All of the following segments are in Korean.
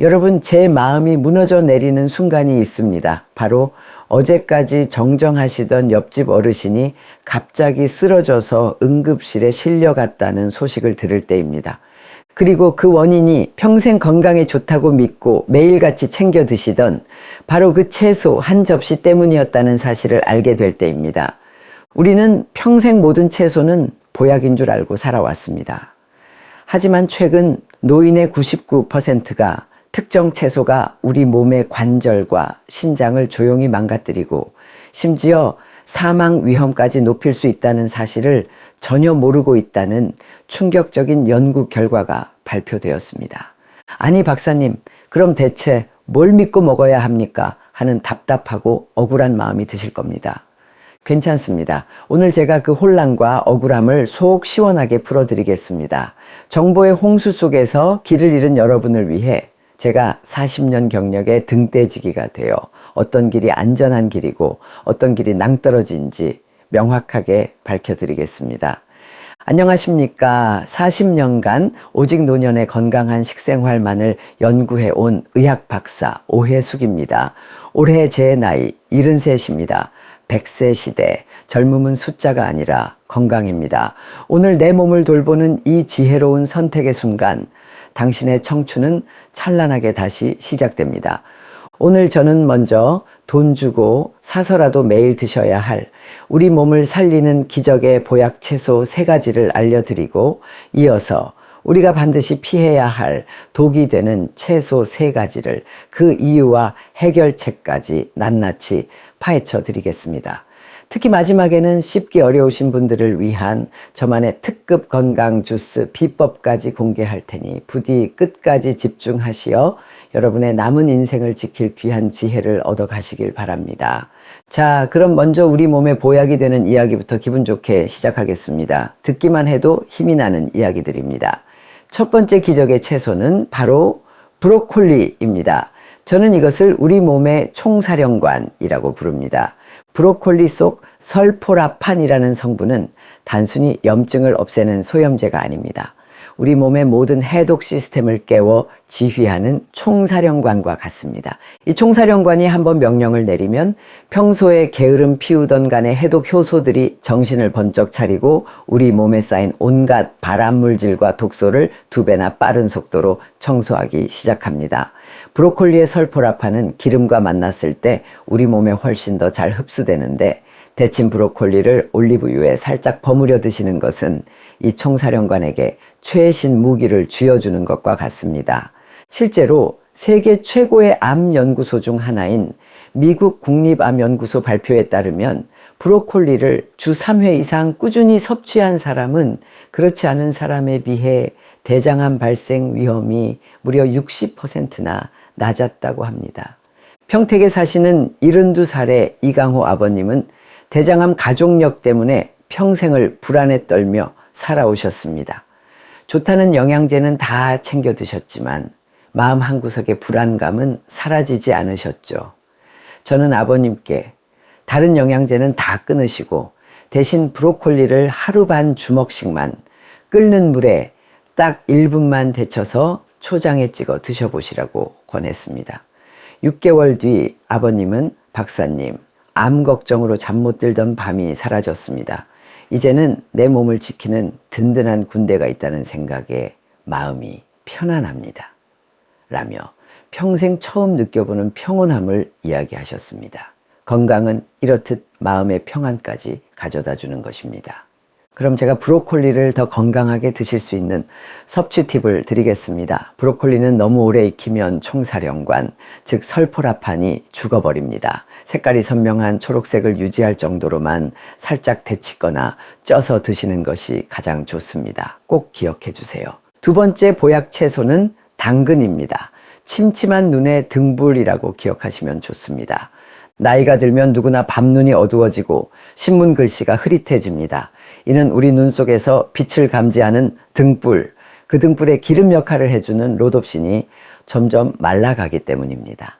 여러분, 제 마음이 무너져 내리는 순간이 있습니다. 바로 어제까지 정정하시던 옆집 어르신이 갑자기 쓰러져서 응급실에 실려갔다는 소식을 들을 때입니다. 그리고 그 원인이 평생 건강에 좋다고 믿고 매일같이 챙겨 드시던 바로 그 채소 한 접시 때문이었다는 사실을 알게 될 때입니다. 우리는 평생 모든 채소는 보약인 줄 알고 살아왔습니다. 하지만 최근 노인의 99%가 특정 채소가 우리 몸의 관절과 신장을 조용히 망가뜨리고 심지어 사망 위험까지 높일 수 있다는 사실을 전혀 모르고 있다는 충격적인 연구 결과가 발표되었습니다. 아니, 박사님, 그럼 대체 뭘 믿고 먹어야 합니까? 하는 답답하고 억울한 마음이 드실 겁니다. 괜찮습니다. 오늘 제가 그 혼란과 억울함을 속 시원하게 풀어드리겠습니다. 정보의 홍수 속에서 길을 잃은 여러분을 위해 제가 40년 경력의 등대지기가 되어 어떤 길이 안전한 길이고 어떤 길이 낭떠러진지 명확하게 밝혀드리겠습니다. 안녕하십니까. 40년간 오직 노년의 건강한 식생활만을 연구해 온 의학 박사 오해숙입니다. 올해 제 나이 73입니다. 100세 시대, 젊음은 숫자가 아니라 건강입니다. 오늘 내 몸을 돌보는 이 지혜로운 선택의 순간, 당신의 청춘은 찬란하게 다시 시작됩니다. 오늘 저는 먼저 돈 주고 사서라도 매일 드셔야 할 우리 몸을 살리는 기적의 보약 채소 세 가지를 알려드리고 이어서 우리가 반드시 피해야 할 독이 되는 채소 세 가지를 그 이유와 해결책까지 낱낱이 파헤쳐 드리겠습니다. 특히 마지막에는 씹기 어려우신 분들을 위한 저만의 특급 건강 주스 비법까지 공개할 테니 부디 끝까지 집중하시어 여러분의 남은 인생을 지킬 귀한 지혜를 얻어 가시길 바랍니다. 자, 그럼 먼저 우리 몸에 보약이 되는 이야기부터 기분 좋게 시작하겠습니다. 듣기만 해도 힘이 나는 이야기들입니다. 첫 번째 기적의 채소는 바로 브로콜리입니다. 저는 이것을 우리 몸의 총사령관이라고 부릅니다. 브로콜리 속 설포라판이라는 성분은 단순히 염증을 없애는 소염제가 아닙니다. 우리 몸의 모든 해독 시스템을 깨워 지휘하는 총사령관과 같습니다. 이 총사령관이 한번 명령을 내리면 평소에 게으름 피우던 간의 해독 효소들이 정신을 번쩍 차리고 우리 몸에 쌓인 온갖 발암물질과 독소를 두 배나 빠른 속도로 청소하기 시작합니다. 브로콜리의 설포라판은 기름과 만났을 때 우리 몸에 훨씬 더 잘 흡수되는데 데친 브로콜리를 올리브유에 살짝 버무려 드시는 것은 이 총사령관에게 최신 무기를 쥐어주는 것과 같습니다. 실제로 세계 최고의 암 연구소 중 하나인 미국 국립암연구소 발표에 따르면 브로콜리를 주 3회 이상 꾸준히 섭취한 사람은 그렇지 않은 사람에 비해 대장암 발생 위험이 무려 60%나 낮았다고 합니다. 평택에 사시는 72살의 이강호 아버님은 대장암 가족력 때문에 평생을 불안에 떨며 살아오셨습니다. 좋다는 영양제는 다 챙겨 드셨지만 마음 한구석의 불안감은 사라지지 않으셨죠. 저는 아버님께 다른 영양제는 다 끊으시고 대신 브로콜리를 하루 반 주먹씩만 끓는 물에 딱 1분만 데쳐서 초장에 찍어 드셔보시라고 권했습니다. 6개월 뒤 아버님은 박사님, 암 걱정으로 잠 못 들던 밤이 사라졌습니다. 이제는 내 몸을 지키는 든든한 군대가 있다는 생각에 마음이 편안합니다. 라며 평생 처음 느껴보는 평온함을 이야기하셨습니다. 건강은 이렇듯 마음의 평안까지 가져다 주는 것입니다. 그럼 제가 브로콜리를 더 건강하게 드실 수 있는 섭취 팁을 드리겠습니다. 브로콜리는 너무 오래 익히면 총사령관, 즉 설포라판이 죽어버립니다. 색깔이 선명한 초록색을 유지할 정도로만 살짝 데치거나 쪄서 드시는 것이 가장 좋습니다. 꼭 기억해 주세요. 두 번째 보약 채소는 당근입니다. 침침한 눈의 등불이라고 기억하시면 좋습니다. 나이가 들면 누구나 밤눈이 어두워지고 신문 글씨가 흐릿해집니다. 이는 우리 눈 속에서 빛을 감지하는 등불, 그 등불의 기름 역할을 해주는 로놉신이 점점 말라가기 때문입니다.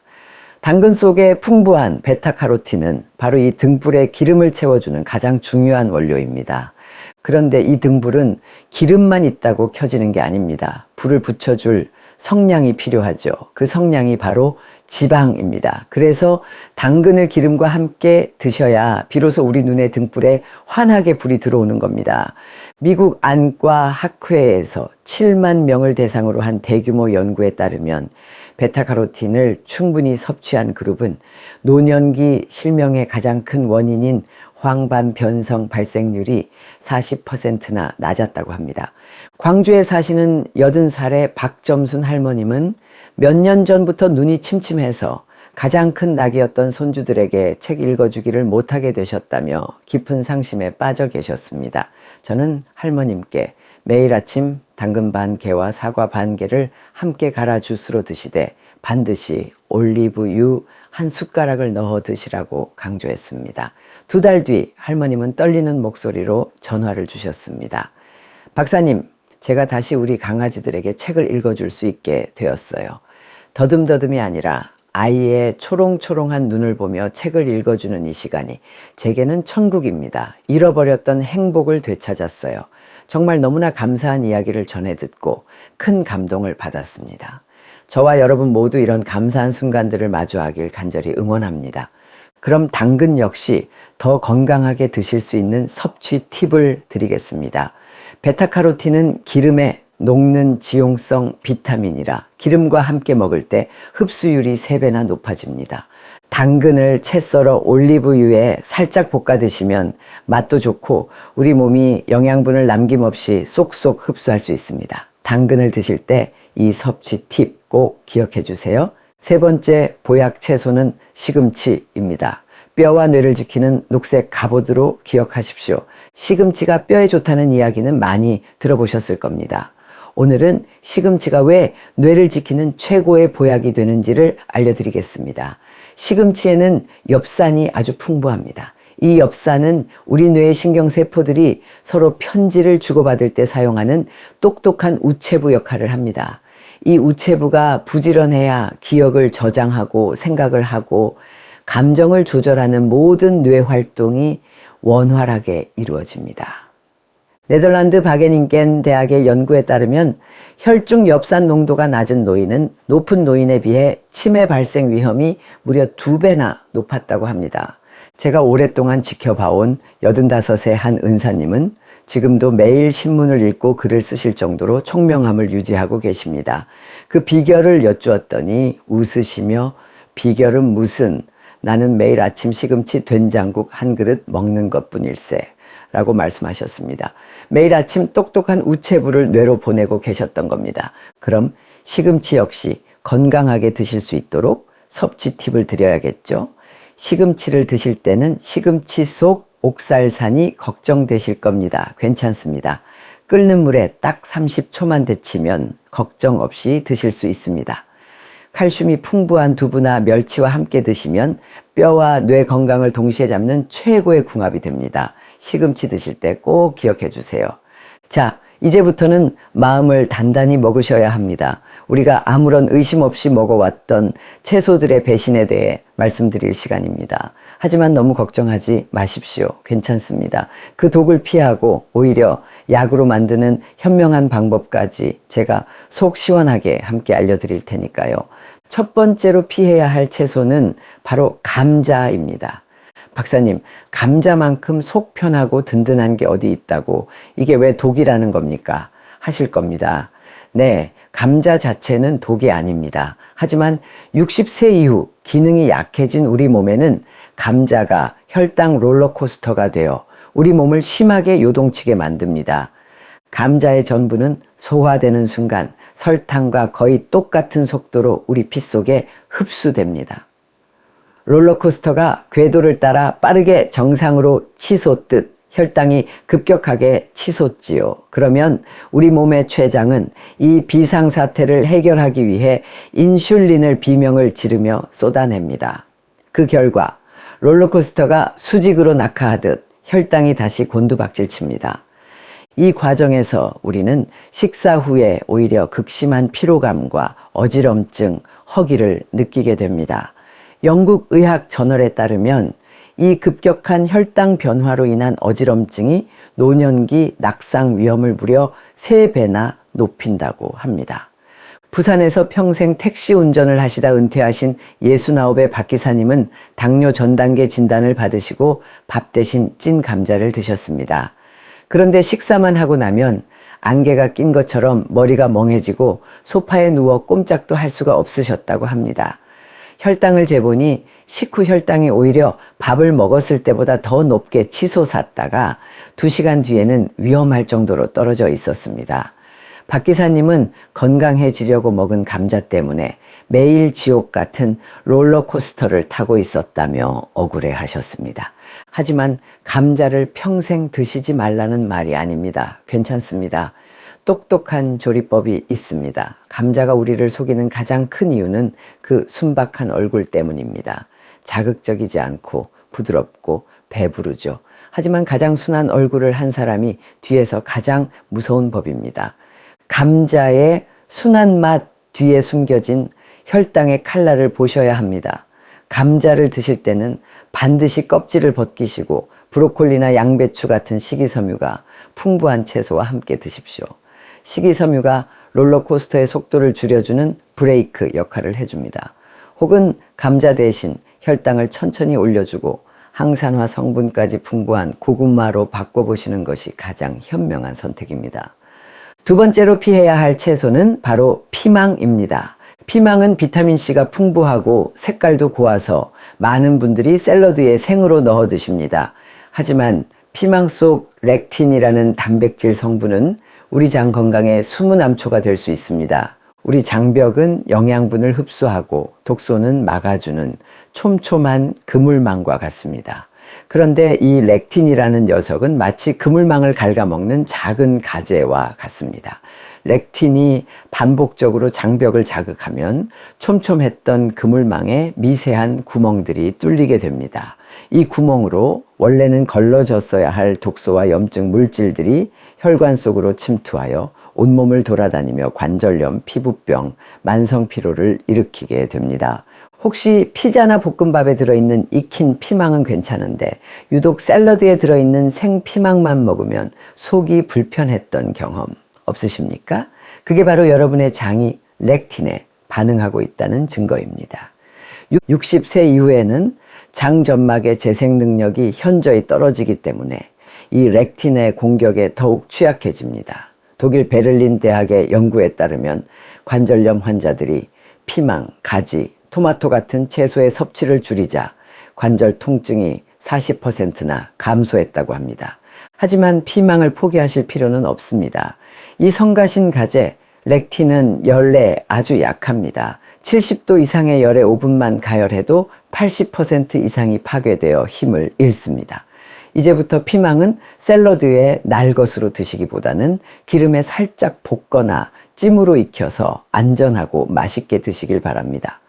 당근 속에 풍부한 베타카로틴은 바로 이 등불에 기름을 채워주는 가장 중요한 원료입니다. 그런데 이 등불은 기름만 있다고 켜지는 게 아닙니다. 불을 붙여줄 성량이 필요하죠. 그 성량이 바로 지방입니다. 그래서 당근을 기름과 함께 드셔야 비로소 우리 눈의 등불에 환하게 불이 들어오는 겁니다. 미국 안과 학회에서 7만 명을 대상으로 한 대규모 연구에 따르면 베타카로틴을 충분히 섭취한 그룹은 노년기 실명의 가장 큰 원인인 황반 변성 발생률이 40%나 낮았다고 합니다. 광주에 사시는 80살의 박점순 할머님은 몇 년 전부터 눈이 침침해서 가장 큰 낙이었던 손주들에게 책 읽어주기를 못하게 되셨다며 깊은 상심에 빠져 계셨습니다. 저는 할머님께 매일 아침 당근 반 개와 사과 반 개를 함께 갈아 주스로 드시되 반드시 올리브유 한 숟가락을 넣어 드시라고 강조했습니다. 두 달 뒤 할머님은 떨리는 목소리로 전화를 주셨습니다. 박사님, 제가 다시 우리 강아지들에게 책을 읽어줄 수 있게 되었어요. 더듬더듬이 아니라 아이의 초롱초롱한 눈을 보며 책을 읽어주는 이 시간이 제게는 천국입니다. 잃어버렸던 행복을 되찾았어요. 정말 너무나 감사한 이야기를 전해 듣고 큰 감동을 받았습니다. 저와 여러분 모두 이런 감사한 순간들을 마주하길 간절히 응원합니다. 그럼 당근 역시 더 건강하게 드실 수 있는 섭취 팁을 드리겠습니다. 베타카로틴은 기름에 녹는 지용성 비타민이라 기름과 함께 먹을 때 흡수율이 3배나 높아집니다. 당근을 채 썰어 올리브유에 살짝 볶아 드시면 맛도 좋고 우리 몸이 영양분을 남김없이 쏙쏙 흡수할 수 있습니다. 당근을 드실 때 이 섭취 팁 꼭 기억해 주세요. 세 번째 보약 채소는 시금치입니다. 뼈와 뇌를 지키는 녹색 갑옷으로 기억하십시오. 시금치가 뼈에 좋다는 이야기는 많이 들어보셨을 겁니다. 오늘은 시금치가 왜 뇌를 지키는 최고의 보약이 되는지를 알려드리겠습니다. 시금치에는 엽산이 아주 풍부합니다. 이 엽산은 우리 뇌의 신경세포들이 서로 편지를 주고받을 때 사용하는 똑똑한 우체부 역할을 합니다. 이 우체부가 부지런해야 기억을 저장하고 생각을 하고 감정을 조절하는 모든 뇌 활동이 원활하게 이루어집니다. 네덜란드 바게닝겐 대학의 연구에 따르면 혈중 엽산 농도가 낮은 노인은 높은 노인에 비해 치매 발생 위험이 무려 두 배나 높았다고 합니다. 제가 오랫동안 지켜봐온 85세 한 은사님은 지금도 매일 신문을 읽고 글을 쓰실 정도로 총명함을 유지하고 계십니다. 그 비결을 여쭈었더니 웃으시며 비결은 무슨 나는 매일 아침 시금치 된장국 한 그릇 먹는 것 뿐일세. 라고 말씀하셨습니다. 매일 아침 똑똑한 우체부를 뇌로 보내고 계셨던 겁니다. 그럼 시금치 역시 건강하게 드실 수 있도록 섭취 팁을 드려야겠죠. 시금치를 드실 때는 시금치 속 옥살산이 걱정되실 겁니다. 괜찮습니다. 끓는 물에 딱 30초만 데치면 걱정 없이 드실 수 있습니다. 칼슘이 풍부한 두부나 멸치와 함께 드시면 뼈와 뇌 건강을 동시에 잡는 최고의 궁합이 됩니다. 시금치 드실 때 꼭 기억해 주세요. 자, 이제부터는 마음을 단단히 먹으셔야 합니다. 우리가 아무런 의심 없이 먹어왔던 채소들의 배신에 대해 말씀드릴 시간입니다. 하지만 너무 걱정하지 마십시오. 괜찮습니다. 그 독을 피하고 오히려 약으로 만드는 현명한 방법까지 제가 속 시원하게 함께 알려드릴 테니까요. 첫 번째로 피해야 할 채소는 바로 감자입니다. 박사님, 감자만큼 속 편하고 든든한 게 어디 있다고 이게 왜 독이라는 겁니까? 하실 겁니다. 네, 감자 자체는 독이 아닙니다. 하지만 60세 이후 기능이 약해진 우리 몸에는 감자가 혈당 롤러코스터가 되어 우리 몸을 심하게 요동치게 만듭니다. 감자의 전부는 소화되는 순간 설탕과 거의 똑같은 속도로 우리 피 속에 흡수됩니다. 롤러코스터가 궤도를 따라 빠르게 정상으로 치솟듯 혈당이 급격하게 치솟지요. 그러면 우리 몸의 췌장은 이 비상사태를 해결하기 위해 인슐린을 비명을 지르며 쏟아냅니다. 그 결과 롤러코스터가 수직으로 낙하하듯 혈당이 다시 곤두박질 칩니다. 이 과정에서 우리는 식사 후에 오히려 극심한 피로감과 어지럼증, 허기를 느끼게 됩니다. 영국 의학 저널에 따르면 이 급격한 혈당 변화로 인한 어지럼증이 노년기 낙상 위험을 무려 3배나 높인다고 합니다. 부산에서 평생 택시 운전을 하시다 은퇴하신 예수나홉의 박 기사님은 당뇨 전 단계 진단을 받으시고 밥 대신 찐 감자를 드셨습니다. 그런데 식사만 하고 나면 안개가 낀 것처럼 머리가 멍해지고 소파에 누워 꼼짝도 할 수가 없으셨다고 합니다. 혈당을 재보니 식후 혈당이 오히려 밥을 먹었을 때보다 더 높게 치솟았다가 2시간 뒤에는 위험할 정도로 떨어져 있었습니다. 박 기사님은 건강해지려고 먹은 감자 때문에 매일 지옥 같은 롤러코스터를 타고 있었다며 억울해 하셨습니다. 하지만 감자를 평생 드시지 말라는 말이 아닙니다. 괜찮습니다. 똑똑한 조리법이 있습니다. 감자가 우리를 속이는 가장 큰 이유는 그 순박한 얼굴 때문입니다. 자극적이지 않고 부드럽고 배부르죠. 하지만 가장 순한 얼굴을 한 사람이 뒤에서 가장 무서운 법입니다. 감자의 순한 맛 뒤에 숨겨진 혈당의 칼날을 보셔야 합니다. 감자를 드실 때는 반드시 껍질을 벗기시고 브로콜리나 양배추 같은 식이섬유가 풍부한 채소와 함께 드십시오. 식이섬유가 롤러코스터의 속도를 줄여주는 브레이크 역할을 해줍니다. 혹은 감자 대신 혈당을 천천히 올려주고 항산화 성분까지 풍부한 고구마로 바꿔보시는 것이 가장 현명한 선택입니다. 두 번째로 피해야 할 채소는 바로 피망입니다. 피망은 비타민C가 풍부하고 색깔도 고와서 많은 분들이 샐러드에 생으로 넣어 드십니다. 하지만 피망 속 렉틴이라는 단백질 성분은 우리 장 건강에 숨은 암초가 될 수 있습니다. 우리 장벽은 영양분을 흡수하고 독소는 막아주는 촘촘한 그물망과 같습니다. 그런데 이 렉틴이라는 녀석은 마치 그물망을 갉아먹는 작은 가재와 같습니다. 렉틴이 반복적으로 장벽을 자극하면 촘촘했던 그물망에 미세한 구멍들이 뚫리게 됩니다. 이 구멍으로 원래는 걸러졌어야 할 독소와 염증 물질들이 혈관 속으로 침투하여 온몸을 돌아다니며 관절염, 피부병, 만성 피로를 일으키게 됩니다. 혹시 피자나 볶음밥에 들어있는 익힌 피망은 괜찮은데 유독 샐러드에 들어있는 생 피망만 먹으면 속이 불편했던 경험 없으십니까? 그게 바로 여러분의 장이 렉틴에 반응하고 있다는 증거입니다. 60세 이후에는 장 점막의 재생 능력이 현저히 떨어지기 때문에 이 렉틴의 공격에 더욱 취약해집니다. 독일 베를린 대학의 연구에 따르면 관절염 환자들이 피망, 가지, 토마토 같은 채소의 섭취를 줄이자 관절 통증이 40%나 감소했다고 합니다. 하지만 피망을 포기하실 필요는 없습니다. 이 성가신 가재, 렉틴은 열에 아주 약합니다. 70도 이상의 열에 5분만 가열해도 80% 이상이 파괴되어 힘을 잃습니다. 이제부터 피망은 샐러드에 날 것으로 드시기보다는 기름에 살짝 볶거나 찜으로 익혀서 안전하고 맛있게 드시길 바랍니다.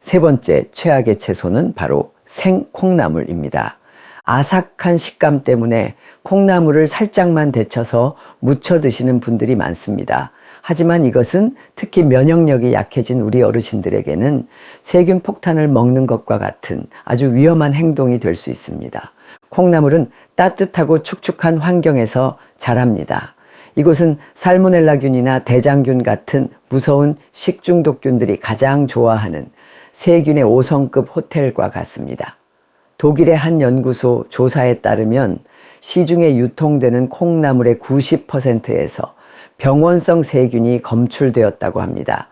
세 번째 최악의 채소는 바로 생콩나물입니다. 아삭한 식감 때문에 콩나물을 살짝만 데쳐서 무쳐 드시는 분들이 많습니다. 하지만 이것은 특히 면역력이 약해진 우리 어르신들에게는 세균 폭탄을 먹는 것과 같은 아주 위험한 행동이 될 수 있습니다. 콩나물은 따뜻하고 축축한 환경에서 자랍니다. 이곳은 살모넬라균이나 대장균 같은 무서운 식중독균들이 가장 좋아하는 세균의 5성급 호텔과 같습니다. 독일의 한 연구소 조사에 따르면 시중에 유통되는 콩나물의 90%에서 병원성 세균이 검출되었다고 합니다.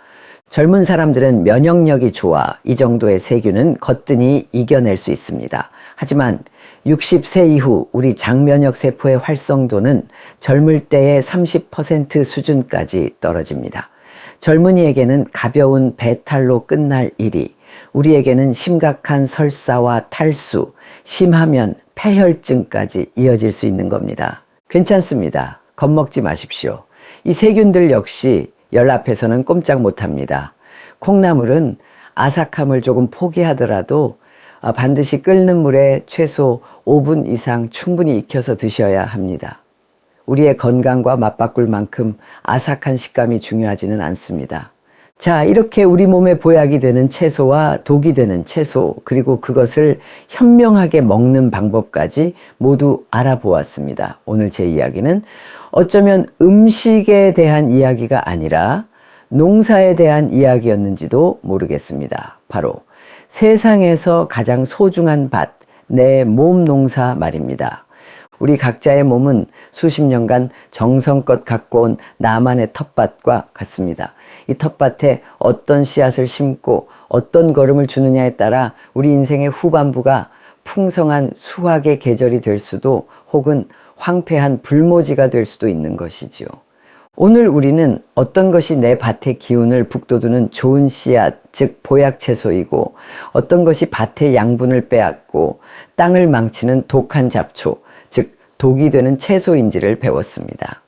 젊은 사람들은 면역력이 좋아 이 정도의 세균은 거뜬히 이겨낼 수 있습니다. 하지만 60세 이후 우리 장면역 세포의 활성도는 젊을 때의 30% 수준까지 떨어집니다. 젊은이에게는 가벼운 배탈로 끝날 일이 우리에게는 심각한 설사와 탈수, 심하면 폐혈증까지 이어질 수 있는 겁니다. 괜찮습니다. 겁먹지 마십시오. 이 세균들 역시 열 앞에서는 꼼짝 못합니다. 콩나물은 아삭함을 조금 포기하더라도 아, 반드시 끓는 물에 최소 5분 이상 충분히 익혀서 드셔야 합니다. 우리의 건강과 맞바꿀 만큼 아삭한 식감이 중요하지는 않습니다. 자, 이렇게 우리 몸에 보약이 되는 채소와 독이 되는 채소, 그리고 그것을 현명하게 먹는 방법까지 모두 알아보았습니다. 오늘 제 이야기는 어쩌면 음식에 대한 이야기가 아니라 농사에 대한 이야기였는지도 모르겠습니다. 바로 세상에서 가장 소중한 밭, 내 몸 농사 말입니다. 우리 각자의 몸은 수십 년간 정성껏 갖고 온 나만의 텃밭과 같습니다. 이 텃밭에 어떤 씨앗을 심고 어떤 걸음을 주느냐에 따라 우리 인생의 후반부가 풍성한 수확의 계절이 될 수도 혹은 황폐한 불모지가 될 수도 있는 것이지요. 오늘 우리는 어떤 것이 내 밭의 기운을 북돋우는 좋은 씨앗, 즉 보약 채소이고 어떤 것이 밭의 양분을 빼앗고 땅을 망치는 독한 잡초, 즉 독이 되는 채소인지를 배웠습니다.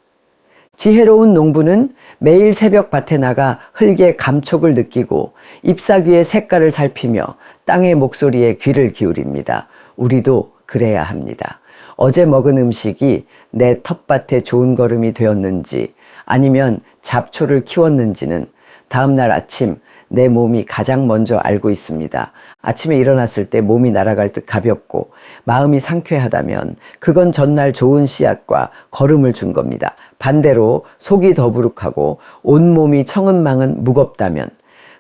지혜로운 농부는 매일 새벽 밭에 나가 흙의 감촉을 느끼고 잎사귀의 색깔을 살피며 땅의 목소리에 귀를 기울입니다. 우리도 그래야 합니다. 어제 먹은 음식이 내 텃밭에 좋은 걸음이 되었는지 아니면 잡초를 키웠는지는 다음날 아침 내 몸이 가장 먼저 알고 있습니다. 아침에 일어났을 때 몸이 날아갈 듯 가볍고 마음이 상쾌하다면 그건 전날 좋은 씨앗과 걸음을 준 겁니다. 반대로 속이 더부룩하고 온몸이 청은망은 무겁다면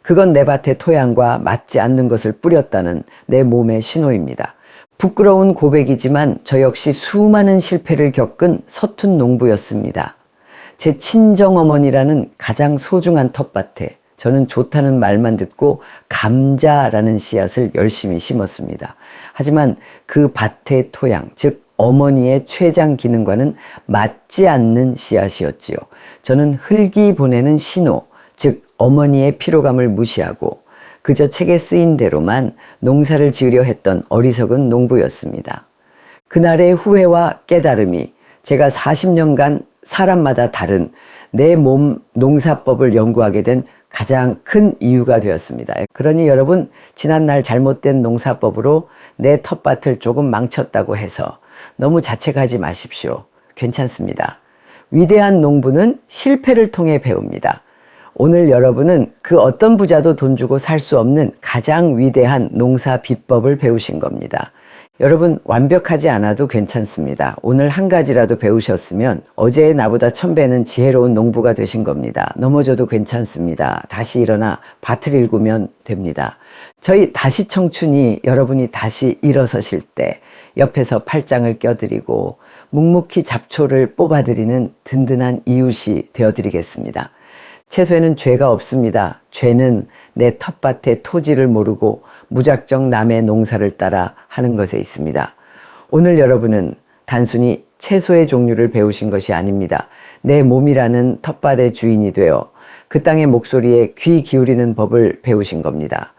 그건 내 밭의 토양과 맞지 않는 것을 뿌렸다는 내 몸의 신호입니다. 부끄러운 고백이지만 저 역시 수많은 실패를 겪은 서툰 농부였습니다. 제 친정어머니라는 가장 소중한 텃밭에 저는 좋다는 말만 듣고 감자라는 씨앗을 열심히 심었습니다. 하지만 그 밭의 토양, 즉 어머니의 췌장 기능과는 맞지 않는 씨앗이었지요. 저는 흙이 보내는 신호, 즉 어머니의 피로감을 무시하고 그저 책에 쓰인 대로만 농사를 지으려 했던 어리석은 농부였습니다. 그날의 후회와 깨달음이 제가 40년간 사람마다 다른 내 몸 농사법을 연구하게 된 가장 큰 이유가 되었습니다. 그러니 여러분, 지난날 잘못된 농사법으로 내 텃밭을 조금 망쳤다고 해서 너무 자책하지 마십시오. 괜찮습니다. 위대한 농부는 실패를 통해 배웁니다. 오늘 여러분은 그 어떤 부자도 돈 주고 살 수 없는 가장 위대한 농사 비법을 배우신 겁니다. 여러분 완벽하지 않아도 괜찮습니다. 오늘 한 가지라도 배우셨으면 어제의 나보다 천배는 지혜로운 농부가 되신 겁니다. 넘어져도 괜찮습니다. 다시 일어나 밭을 일구면 됩니다. 저희 다시 청춘이 여러분이 다시 일어서실 때 옆에서 팔짱을 껴드리고 묵묵히 잡초를 뽑아드리는 든든한 이웃이 되어드리겠습니다. 채소에는 죄가 없습니다. 죄는 내 텃밭의 토지를 모르고 무작정 남의 농사를 따라 하는 것에 있습니다. 오늘 여러분은 단순히 채소의 종류를 배우신 것이 아닙니다. 내 몸이라는 텃밭의 주인이 되어 그 땅의 목소리에 귀 기울이는 법을 배우신 겁니다.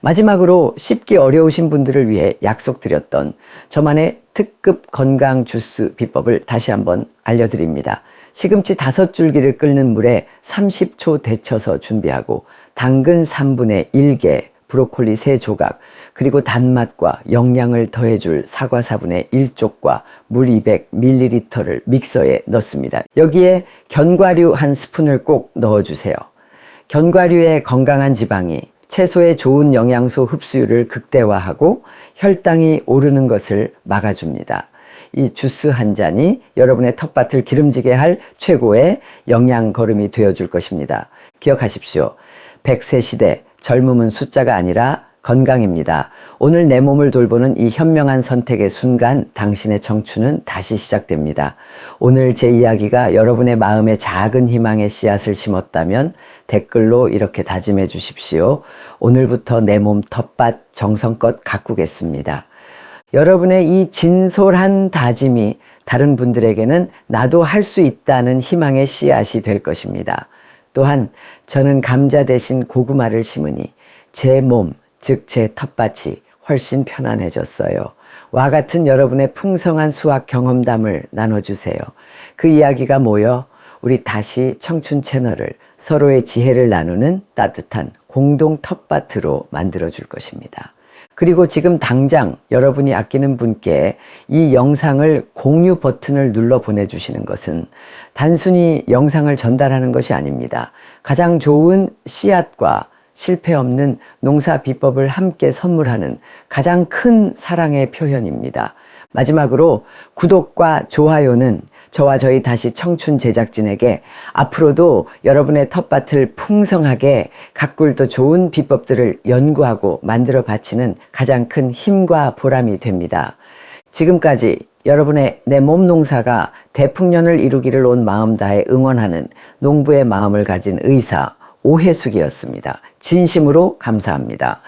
마지막으로 쉽기 어려우신 분들을 위해 약속드렸던 저만의 특급 건강 주스 비법을 다시 한번 알려드립니다. 시금치 다섯 줄기를 끓는 물에 30초 데쳐서 준비하고 당근 3분의 1개, 브로콜리 3조각, 그리고 단맛과 영양을 더해줄 사과 4분의 1쪽과 물 200ml를 믹서에 넣습니다. 여기에 견과류 한 스푼을 꼭 넣어주세요. 견과류의 건강한 지방이 채소의 좋은 영양소 흡수율을 극대화하고 혈당이 오르는 것을 막아줍니다. 이 주스 한 잔이 여러분의 텃밭을 기름지게 할 최고의 영양 걸음이 되어줄 것입니다. 기억하십시오. 100세 시대 젊음은 숫자가 아니라 건강입니다. 오늘 내 몸을 돌보는 이 현명한 선택의 순간 당신의 청춘은 다시 시작됩니다. 오늘 제 이야기가 여러분의 마음에 작은 희망의 씨앗을 심었다면 댓글로 이렇게 다짐해 주십시오. 오늘부터 내 몸 텃밭 정성껏 가꾸겠습니다. 여러분의 이 진솔한 다짐이 다른 분들에게는 나도 할 수 있다는 희망의 씨앗이 될 것입니다. 또한 저는 감자 대신 고구마를 심으니 제 몸, 즉 제 텃밭이 훨씬 편안해졌어요. 와 같은 여러분의 풍성한 수학 경험담을 나눠주세요. 그 이야기가 모여 우리 다시 청춘 채널을 서로의 지혜를 나누는 따뜻한 공동 텃밭으로 만들어줄 것입니다. 그리고 지금 당장 여러분이 아끼는 분께 이 영상을 공유 버튼을 눌러 보내주시는 것은 단순히 영상을 전달하는 것이 아닙니다. 가장 좋은 씨앗과 실패 없는 농사 비법을 함께 선물하는 가장 큰 사랑의 표현입니다. 마지막으로 구독과 좋아요는 저와 저희 다시 청춘 제작진에게 앞으로도 여러분의 텃밭을 풍성하게 가꿀도 좋은 비법들을 연구하고 만들어 바치는 가장 큰 힘과 보람이 됩니다. 지금까지 여러분의 내 몸 농사가 대풍년을 이루기를 온 마음 다해 응원하는 농부의 마음을 가진 의사 오혜숙이었습니다. 진심으로 감사합니다.